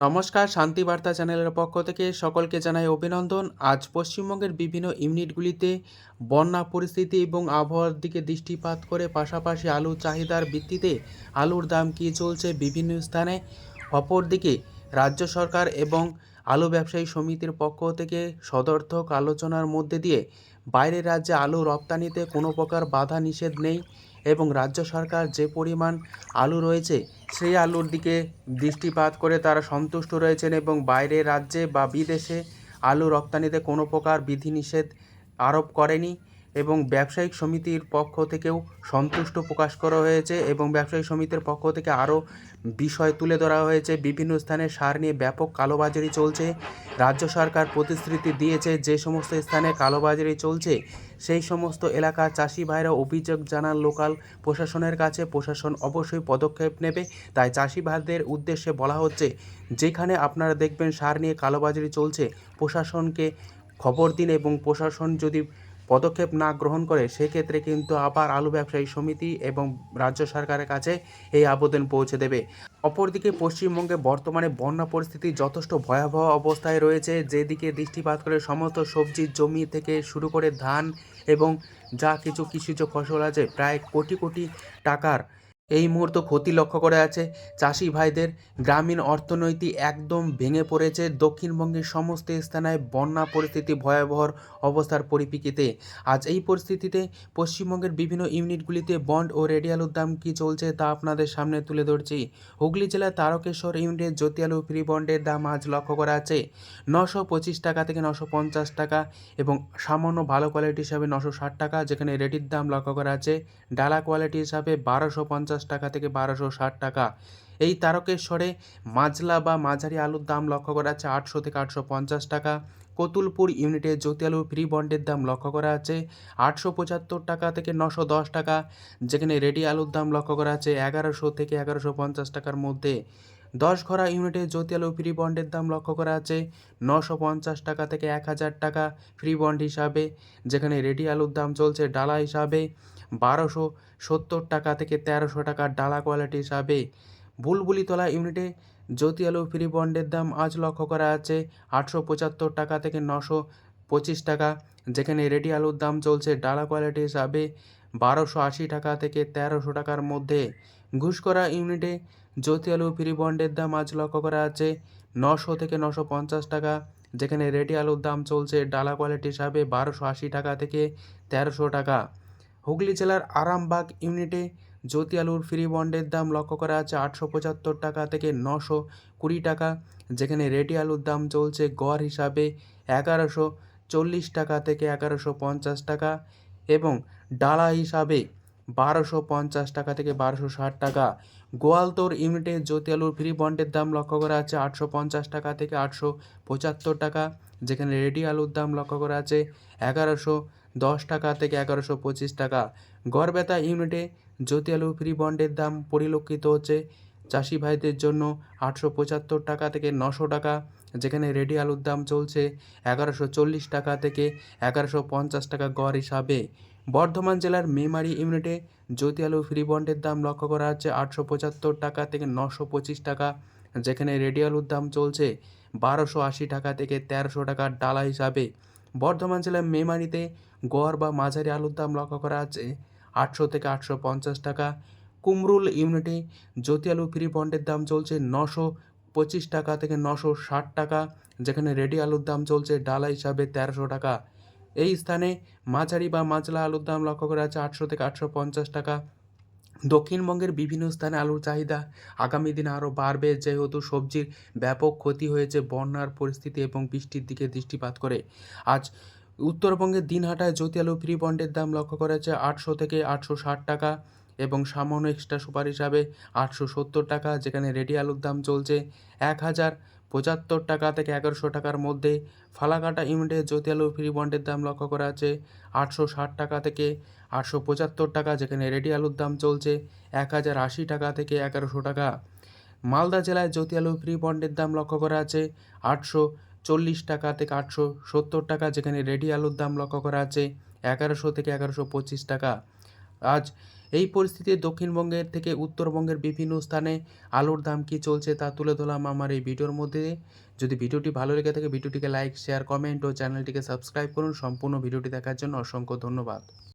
নমস্কার, শান্তি বার্তা চ্যানেলের পক্ষ থেকে সকলকে জানাই অভিনন্দন। আজ পশ্চিমবঙ্গের বিভিন্ন ইউনিটগুলিতে বন্যা পরিস্থিতি এবং আবহাওয়ার দিকে দৃষ্টিপাত করে পাশাপাশি আলুর চাহিদার ভিত্তিতে আলুর দাম কী চলছে বিভিন্ন স্থানে, অপরদিকে রাজ্য সরকার এবং আলু ব্যবসায়ী সমিতির পক্ষ থেকে সদর্থক আলোচনার মধ্যে দিয়ে বাইরের রাজ্যে আলু রপ্তানিতে কোনো প্রকার বাধা নিষেধ নেই। এবং রাজ্য সরকার যে পরিমাণ আলু রয়েছে, সেই আলুর দিকে দৃষ্টিপাত করে তারা সন্তুষ্ট রয়েছেন এবং বাইরে রাজ্যে বা বিদেশে আলু রপ্তানিতে কোনো প্রকার বিধিনিষেধ আরোপ করেনি। এবং ব্যবসায়িক সমিতির পক্ষ থেকেও সন্তুষ্ট প্রকাশ করা হয়েছে এবং ব্যবসায়ী সমিতির পক্ষ থেকে আরও বিষয় তুলে ধরা হয়েছে। বিভিন্ন স্থানে সার নিয়ে ব্যাপক কালোবাজারি চলছে। রাজ্য সরকার প্রতিশ্রুতি দিয়েছে যে সমস্ত স্থানে কালোবাজারি চলছে, সেই সমস্ত এলাকার চাষি ভাইরা অভিযোগ জানান লোকাল প্রশাসনের কাছে। প্রশাসন অবশ্যই পদক্ষেপ নেবে। তাই চাষি ভাইদের উদ্দেশ্যে বলা হচ্ছে, যেখানে আপনারা দেখবেন সার নিয়ে কালোবাজারি চলছে, প্রশাসনকে খবর দিন এবং প্রশাসন যদি পদক্ষেপ না গ্রহণ করে, সেক্ষেত্রে কিন্তু আবার আলু ব্যবসায়ী সমিতি এবং রাজ্য সরকারের কাছে এই আবেদন পৌঁছে দেবে। অপরদিকে পশ্চিমবঙ্গে বর্তমানে বন্যা পরিস্থিতি যথেষ্ট ভয়াবহ অবস্থায় রয়েছে। যেদিকে দৃষ্টিপাত করে সমস্ত সবজির জমি থেকে শুরু করে ধান এবং যা কিছু কৃষিজ ফসল আছে, প্রায় কোটি কোটি টাকার এই মুহূর্ত ক্ষতি লক্ষ্য করে আছে চাষি ভাইদের। গ্রামীণ অর্থনৈতিক একদম ভেঙে পড়েছে। দক্ষিণবঙ্গের সমস্ত স্থানে বন্যা পরিস্থিতি ভয়াবহ অবস্থার পরিপ্রেক্ষিতে। আজ এই পরিস্থিতিতে পশ্চিমবঙ্গের বিভিন্ন ইউনিটগুলিতে বন্ড ও রেডি আলুর দাম কী চলছে তা আপনাদের সামনে তুলে ধরছি। হুগলি জেলার তারকেশ্বর ইউনিটের জ্যোতি আলু ফ্রি বন্ডের দাম আজ লক্ষ্য করা আছে নশো পঁচিশ টাকা থেকে নশো পঞ্চাশ টাকা এবং সামান্য ভালো কোয়ালিটি হিসাবে নশো ষাট টাকা যেখানে রেডির দাম লক্ষ্য করা আছে। ডালা কোয়ালিটি হিসাবে বারোশো পঞ্চাশ টাকা থেকে বারোশো ষাট টাকা। এই তারকেশ্বরে মাজলা বা মাঝারি আলুর দাম লক্ষ্য করা আছে আটশো থেকে আটশো পঞ্চাশ টাকা। কতুলপুর ইউনিটে জ্যোতি আলু ফ্রি বন্ডের দাম লক্ষ্য করা আছে আটশো পঁচাত্তর টাকা থেকে নশো দশ টাকা। যেখানে রেডি আলুর দাম লক্ষ্য করা আছে এগারোশো থেকে এগারোশো পঞ্চাশ টাকার মধ্যে। দশ ঘরা ইউনিটে জ্যোতি আলু ফ্রি বন্ডের দাম লক্ষ্য করা আছে নশো পঞ্চাশ টাকা থেকে এক হাজার টাকা ফ্রি বন্ড হিসাবে। যেখানে রেডি আলুর দাম চলছে ডালা হিসাবে। বারোশো সত্তর টাকা থেকে তেরোশো টাকা ডালা কোয়ালিটি হিসাবে বুলবুলিতলা ইউনিটে জ্যোতি আলু ফ্রি বন্ডের দাম আজ লক্ষ্য করা আছে আটশো পঁচাত্তর টাকা থেকে নশো পঁচিশ টাকা, যেখানে রেডি আলুর দাম চলছে ডালা কোয়ালিটি হিসাবে বারোশো আশি টাকা থেকে তেরোশো টাকার মধ্যে। ঘুষকরা ইউনিটে জ্যোতি আলু ফ্রি বন্ডের দাম আজ লক্ষ্য করা আছে নশো থেকে নশো পঞ্চাশ টাকা, যেখানে রেডি আলুর দাম চলছে ডালা কোয়ালিটি হিসাবে বারোশো আশি টাকা থেকে তেরোশো টাকা। হুগলি জেলার আরামবাগ ইউনিটে জ্যোতি আলুর ফ্রি বন্ডের দাম লক্ষ্য করা আছে আটশো পঁচাত্তর টাকা থেকে নশো কুড়ি টাকা, যেখানে রেডি আলুর দাম চলছে গড় হিসাবে এগারোশো চল্লিশ টাকা থেকে এগারোশো পঞ্চাশ টাকা এবং ডালা হিসাবে বারোশো পঞ্চাশ টাকা থেকে বারোশো ষাট টাকা। গোয়ালতোর ইউনিটে জ্যোতি আলুর ফ্রি বন্ডের দাম লক্ষ্য করা আছে আটশো পঞ্চাশ টাকা থেকে আটশো পঁচাত্তর টাকা, যেখানে রেডি আলুর দাম লক্ষ্য করা আছে এগারোশো দশ টাকা থেকে এগারোশো পঁচিশ টাকা। গড়বেতা ইউনিটে জ্যোতি আলু ফ্রি বন্ডের দাম পরিলক্ষিত হচ্ছে। চাষি ভাইদের জন্য আটশো পঁচাত্তর টাকা থেকে নশো টাকা, যেখানে রেডি আলুর দাম চলছে এগারোশো চল্লিশ টাকা থেকে এগারোশো পঞ্চাশ টাকা গড় হিসাবে। বর্ধমান জেলার মেমারি ইউনিটে জ্যোতি আলু ফ্রি বন্ডের দাম লক্ষ্য করা হচ্ছে আটশো পঁচাত্তর টাকা থেকে নশো পঁচিশ টাকা, যেখানে রেডি আলুর দাম চলছে বারোশো আশি টাকা থেকে তেরোশো টাকা ডালা হিসাবে। বর্ধমান জেলার মেমারিতে গড় বা মাঝারি আলুর দাম লক্ষ্য করা আছে আটশো থেকে আটশো পঞ্চাশ টাকা। কুমরুল ইউনিটে জ্যোতি আলু ফ্রি বন্ডের দাম চলছে নশো পঁচিশ টাকা থেকে নশো ষাট টাকা, যেখানে রেডি আলুর দাম চলছে ডালা হিসাবে তেরোশো টাকা। এই স্থানে মাঝারি বা মাঝলা আলুর দাম লক্ষ্য করা আছে আটশো থেকে আটশো পঞ্চাশ টাকা। দক্ষিণবঙ্গের বিভিন্ন স্থানে আলুর চাহিদা আগামী দিনে আরও বাড়বে। যেহেতু সবজির ব্যাপক ক্ষতি হয়েছে, বন্যার পরিস্থিতি এবং বৃষ্টির দিকে দৃষ্টিপাত করে। আজ উত্তরবঙ্গের দিনহাটায় জ্যোতি আলু ফ্রি বন্ডের দাম লক্ষ্য করা আটশো থেকে আটশো ষাট টাকা এবং সামান্য এক্সট্রা সুপার হিসাবে আটশো সত্তর টাকা, যেখানে রেডি আলুর দাম চলছে এক হাজার পঁচাত্তর টাকা থেকে এগারোশো টাকার মধ্যে। ফালাকাটা ইউনিটে জ্যোতি আলু ফ্রি বন্ডের দাম লক্ষ্য করা আছে আটশো ষাট টাকা থেকে আটশো পঁচাত্তর টাকা, যেখানে রেডি আলুর দাম চলছে এক হাজার আশি টাকা থেকে এগারোশো টাকা। মালদা জেলায় জ্যোতি আলু ফ্রি বন্ডের দাম লক্ষ্য করা আছে আটশো চল্লিশ টাকা থেকে আটশো সত্তর টাকা, যেখানে রেডি আলুর দাম লক্ষ্য করা আছে এগারোশো থেকে এগারোশো পঁচিশ টাকা। আজ এই পরিস্থিতিতে দক্ষিণবঙ্গের থেকে উত্তরবঙ্গের বিভিন্ন স্থানে আলুর দাম কী চলছে তা তুলে ধরলাম আমার এই ভিডিওর মধ্যে। যদি ভিডিওটি ভালো লেগে থাকে, ভিডিওটিকে লাইক, শেয়ার, কমেন্ট ও চ্যানেলটিকে সাবস্ক্রাইব করুন। সম্পূর্ণ ভিডিওটি দেখার জন্য অসংখ্য ধন্যবাদ।